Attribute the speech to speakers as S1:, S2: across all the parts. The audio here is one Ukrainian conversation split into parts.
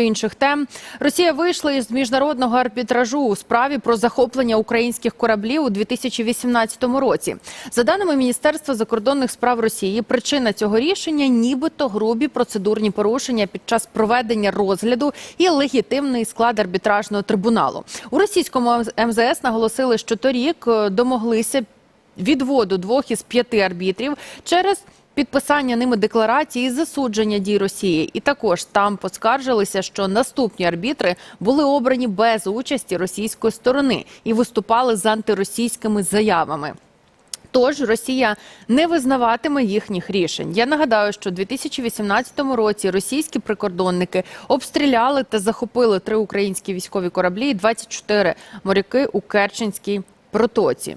S1: До інших тем Росія вийшла із міжнародного арбітражу у справі про захоплення українських кораблів у 2018 році. За даними Міністерства закордонних справ Росії, причина цього рішення нібито грубі процедурні порушення під час проведення розгляду і легітимний склад арбітражного трибуналу. У російському МЗС наголосили, що торік е, домоглися відводу двох із п'яти арбітрів через підписання ними декларації і засудження дій Росії. І також там поскаржилися, що наступні арбітри були обрані без участі російської сторони і виступали з антиросійськими заявами. Тож Росія не визнаватиме їхніх рішень. Я нагадаю, що у 2018 році російські прикордонники обстріляли та захопили три українські військові кораблі і 24 моряки у Керченській протоці.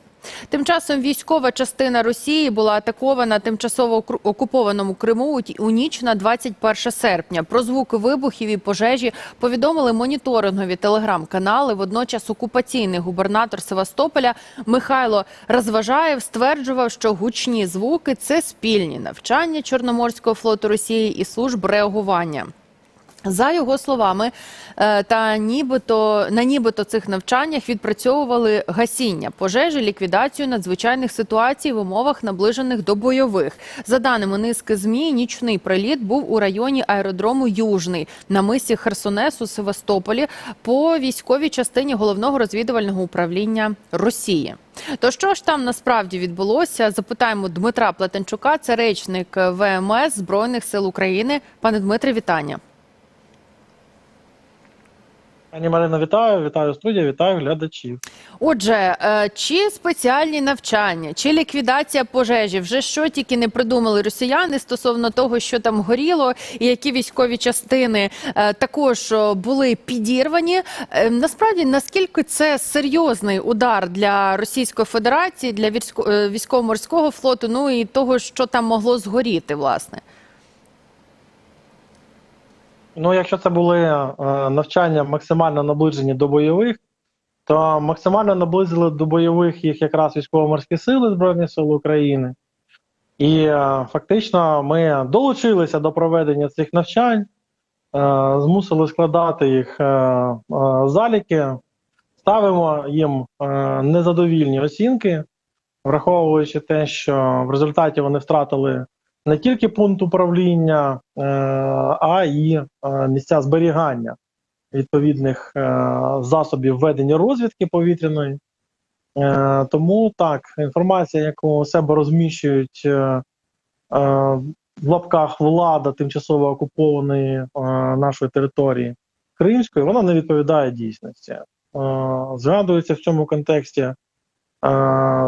S1: Тим часом військова частина Росії була атакована тимчасово окупованому Криму у ніч на 21 серпня. Про звуки вибухів і пожежі повідомили моніторингові телеграм-канали. Водночас окупаційний губернатор Севастополя Михайло Розважаєв стверджував, що гучні звуки це спільні навчання Чорноморського флоту Росії і служб реагування. За його словами, е, та нібито на нібито цих навчаннях відпрацьовували гасіння пожежі, ліквідацію надзвичайних ситуацій в умовах наближених до бойових. За даними низки змі, нічний приліт був у районі аеродрому Южний на мисі Херсонес у Севастополі по військовій частині головного розвідувального управління Росії. То що ж там насправді відбулося? Запитаємо Дмитра Плетенчука, це речник ВМС Збройних сил України. Пане Дмитре, вітання.
S2: Пані Марина, вітаю, вітаю студія, вітаю глядачів.
S1: Отже, е, чи спеціальні навчання, чи ліквідація пожежі, вже що тільки не придумали росіяни стосовно того, що там горіло, і які військові частини е, також були підірвані. Е, Насправді, наскільки це серйозний удар для Російської Федерації, для військо- військово-морського флоту, ну і того, що там могло згоріти, власне.
S2: Ну, якщо це були е, навчання максимально наближені до бойових, то максимально наблизили до бойових їх якраз військово-морські сили Збройних сил України. І е, фактично ми долучилися до проведення цих навчань, е, змусили складати їх е, е, заліки, ставимо їм е, незадовільні оцінки, враховуючи те, що в результаті вони втратили не тільки пункт управління, е, а і е, місця зберігання відповідних е, засобів ведення розвідки повітряної. Тому так, інформація, яку у себе розміщують в лапках влада тимчасово окупованої нашої території Кримської, вона не відповідає дійсності. Згадується в цьому контексті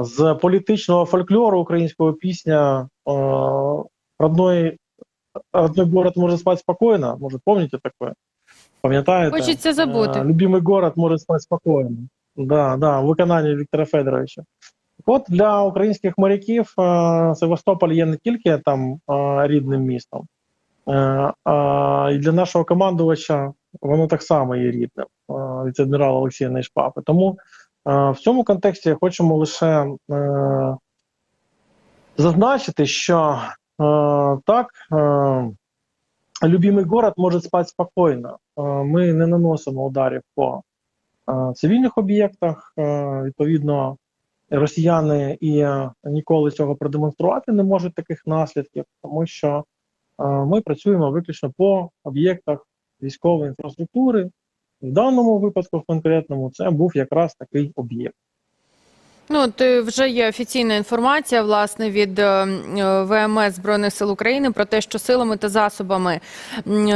S2: з політичного фольклору українського пісня е, родной, родной город может спать спокойно. Может, помните такое? Пам'ятаєте?
S1: Хочеться забути.
S2: Е, Любимий город може спати спокійно. Да, да, в виконанні Віктора Федоровича. От для українських моряків е, Севастополь є не тільки там е, рідним містом, е, а і для нашого командувача воно так само є рідним, е, віце-адмірала Олексія Нейшпапи. Тому в цьому контексті хочемо лише е, зазначити, що е, так. Е, Любимий город може спати спокійно. Е, Ми не наносимо ударів по е, цивільних об'єктах. Е, Відповідно, росіяни і е, ніколи цього продемонструвати не можуть таких наслідків, тому що е, ми працюємо виключно по об'єктах військової інфраструктури. В даному випадку, в конкретному, це був якраз такий об'єкт.
S1: Ну, от е, вже є офіційна інформація власне від е, е, ВМС Збройних сил України про те, що силами та засобами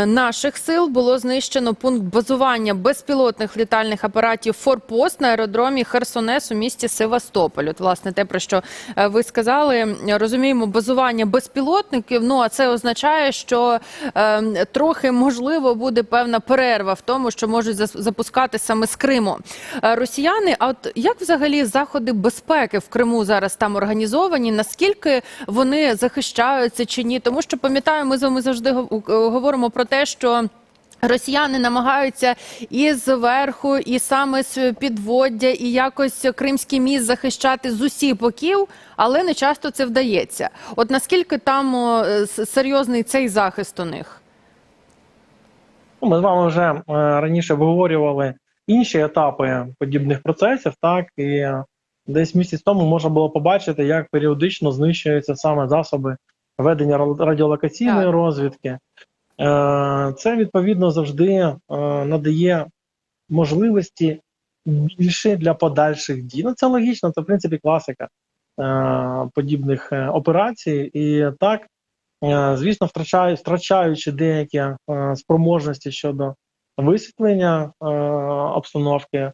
S1: наших сил було знищено пункт базування безпілотних літальних апаратів Форпост на аеродромі Херсонес у місті Севастополь. От, власне, те про що ви сказали, розуміємо, базування безпілотників. Ну а це означає, що е, трохи можливо буде певна перерва в тому, що можуть запускати саме з Криму росіяни. А от як взагалі заходи безпеки в Криму зараз там організовані? Наскільки вони захищаються чи ні? Тому що пам'ятаю, ми з вами завжди е, говоримо про те, що. Росіяни намагаються і зверху, і саме з підводдя, і якось кримський міст захищати з усіх боків, але не часто це вдається. От наскільки там серйозний цей захист у них?
S2: Ну, Ми з вами вже е, раніше обговорювали інші етапи подібних процесів, так і десь місяць тому можна було побачити, як періодично знищуються саме засоби ведення радіолокаційної
S1: Так.
S2: розвідки. Е, Це відповідно завжди е, надає можливості більше для подальших дій. Ну, це логічно, це в принципі класика е, подібних операцій. І так, звісно, втрачаючи деякі спроможності щодо висвітлення обстановки,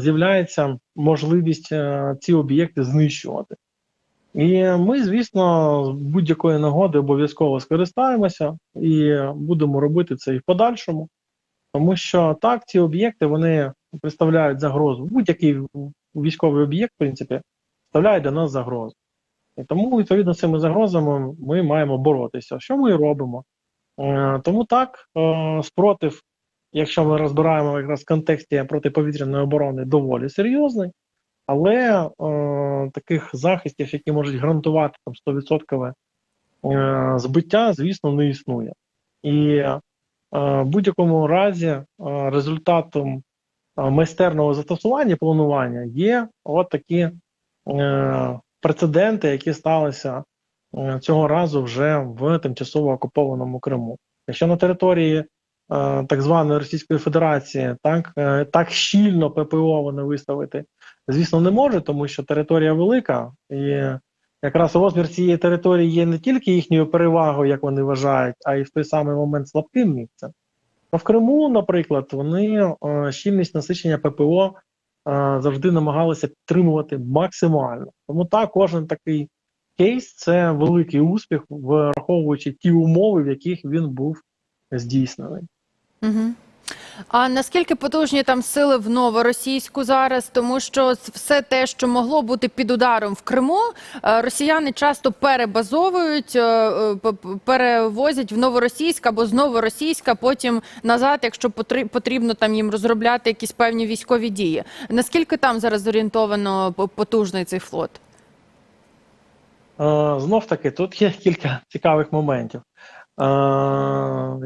S2: з'являється можливість е, ці об'єкти знищувати. І ми, звісно, з будь-якої нагоди обов'язково скористаємося і будемо робити це і в подальшому, тому що так, ці об'єкти вони представляють загрозу. Будь-який військовий об'єкт, в принципі, представляє для нас загрозу. І тому, відповідно, з цими загрозами ми маємо боротися. Що ми і робимо? Е, Тому так, е, спротив, якщо ми розбираємо якраз в контексті протиповітряної оборони, доволі серйозний, але е, таких захистів, які можуть гарантувати там 100% е, збиття, звісно, не існує. І е, в будь-якому разі е, результатом е, майстерного застосування планування є от такі е, прецеденти, які сталися е, цього разу вже в тимчасово окупованому Криму. Якщо на території так званої Російської Федерації так, е, так щільно ППО вони виставити, звісно, не може, тому що територія велика, і якраз розмір цієї території є не тільки їхньою перевагою, як вони вважають, а й в той самий момент слабким місцем. А в Криму, наприклад, вони е, щільність насичення ППО е, завжди намагалися підтримувати максимально. Тому так, кожен такий кейс це великий успіх, враховуючи ті умови, в яких він був здійснений.
S1: Угу. А наскільки потужні там сили в новоросійську зараз? Тому що все те, що могло бути під ударом в Криму, е, росіяни часто перебазовують, е, е, перевозять в новоросійськ або з новоросійська, потім назад, якщо потрібно там їм розробляти якісь певні військові дії. Наскільки там зараз зорієнтовано потужний цей флот?
S2: Знов таки, тут є кілька цікавих моментів.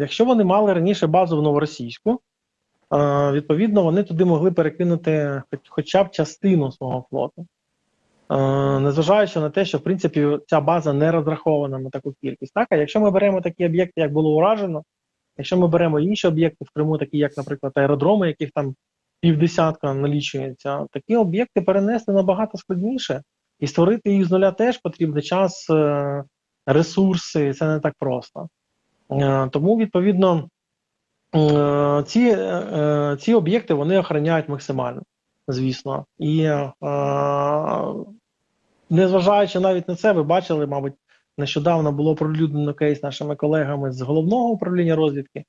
S2: Якщо вони мали раніше базу в новоросійську, відповідно, вони туди могли перекинути хоча б частину свого флоту. Незважаючи на те, що в принципі ця база не розрахована на таку кількість. Так, а якщо ми беремо такі об'єкти, як було уражено, якщо ми беремо інші об'єкти в Криму, такі як, наприклад, аеродроми, яких там півдесятка налічується, такі об'єкти перенести набагато складніше. І створити їх з нуля теж потрібен час, е, ресурси, це не так просто. Е, Тому, відповідно, е, ці, е, ці об'єкти вони охороняють максимально, звісно. І незважаючи навіть на це, ви бачили, мабуть, нещодавно було оприлюднено кейс нашими колегами з головного управління розвідки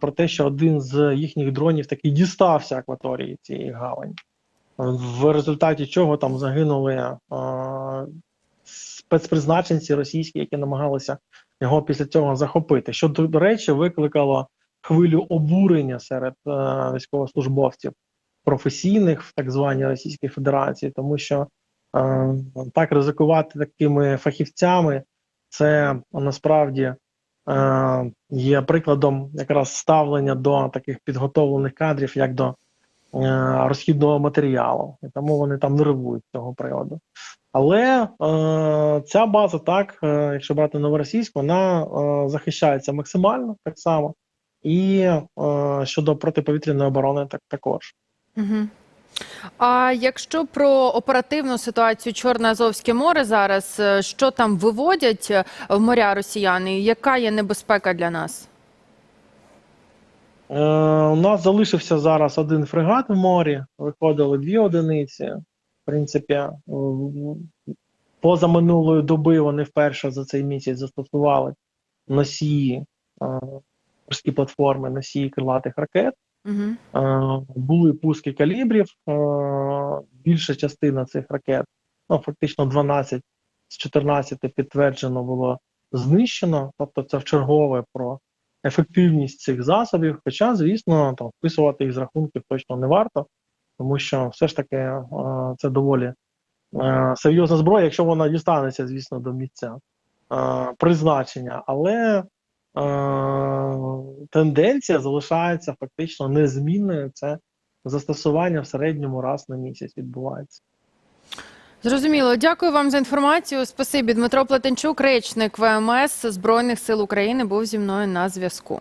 S2: про те, що один з їхніх дронів таки дістався акваторії цієї гавані в результаті чого там загинули спецпризначенці російські, які намагалися його після цього захопити. Що до, речі, викликало хвилю обурення серед е, військовослужбовців професійних в так званій Російській Федерації, тому що е, так ризикувати такими фахівцями, це насправді е, є прикладом якраз ставлення до таких підготовлених кадрів, як до е, розхідного матеріалу, і тому вони там нервують з цього приводу. Але е, ця база, так, е, якщо брати новоросійську, вона е, захищається максимально так само, і е, щодо протиповітряної оборони, так також.
S1: Угу. А якщо про оперативну ситуацію Чорне Азовське море зараз, е, що там виводять е, в моря росіяни? Яка є небезпека для нас?
S2: Е, у нас залишився зараз один фрегат в морі, виходили дві одиниці. Принципі, е, поза минулої доби вони вперше за цей місяць застосували носії, е, морські платформи, носії крилатих ракет.
S1: Угу.
S2: Були пуски калібрів. Більша частина цих ракет, ну фактично 12 з 14 підтверджено було знищено. Тобто це вчергове про ефективність цих засобів. Хоча, звісно, там вписувати їх з рахунків точно не варто, тому що все ж таки е, це доволі е, серйозна зброя, якщо вона дістанеться, звісно, до місця е, призначення. Але тенденція залишається фактично незмінною. Це застосування в середньому раз на місяць відбувається.
S1: Зрозуміло. Дякую вам за інформацію. Спасибі. Дмитро Плетенчук, речник ВМС Збройних сил України, був зі мною на зв'язку.